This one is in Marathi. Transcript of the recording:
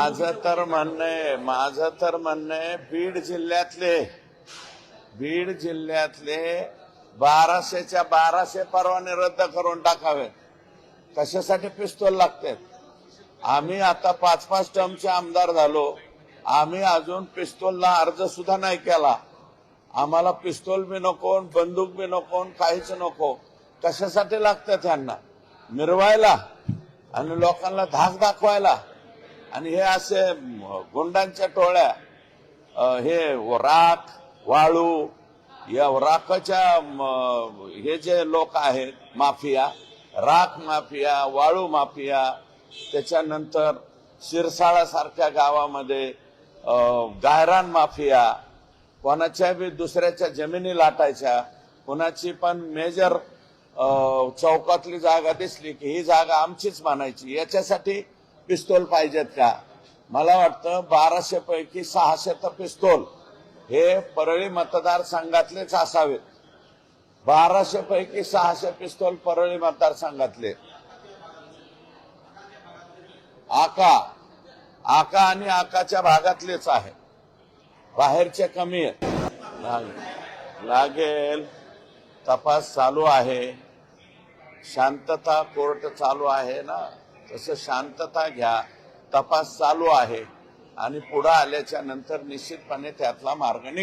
माझं तर म्हणणं आहे माझं तर म्हणणं आहे बीड जिल्ह्यातले बीड जिल्ह्यातले बाराशेच्या बाराशे परवाने रद्द करून टाकावे. कशासाठी पिस्तूल लागते? आम्ही आता पाच पाच टर्मचे आमदार झालो. आम्ही अजून पिस्तूलला अर्ज सुद्धा नाही केला. आम्हाला पिस्तूल बी नको बंदूक बी नको काहीच नको. कशासाठी लागतं त्यांना? मिरवायला आणि लोकांना धाक दाखवायला. आणि हे असे गोंडांच्या गुंडांच्या टोळ्या हे राख वाळू या राखाच्या हे जे लोक आहेत माफिया राख माफिया वाळू माफिया त्याच्यानंतर शिरसाळासारख्या गावामध्ये गायरान माफिया कोणाच्या बी दुसऱ्याच्या जमिनी लाटायच्या कोणाची पण मेजर चौकातली जागा दिसली की ही जागा आमचीच मानायची. याच्यासाठी पिस्तोल पाहिजेत का? मला वाटतं बाराशे पैकी सहाशे तर पिस्तोल. हे परळी मतदारसंघातलेच असावेत. बाराशे पैकी सहाशे पिस्तोल परळी मतदारसंघातले. आका. आका आणि आकाच्या भागातलेच आहे. बाहेरचे कमी आहेत. लाग- लागेल. तपास चालू आहे. शांतता कोर्ट चालू आहे ना? तसं शांतता घ्या तपास चालू आहे आणि पुढं आल्याच्यानंतर निश्चितपणे त्यातला मार्ग निघेल.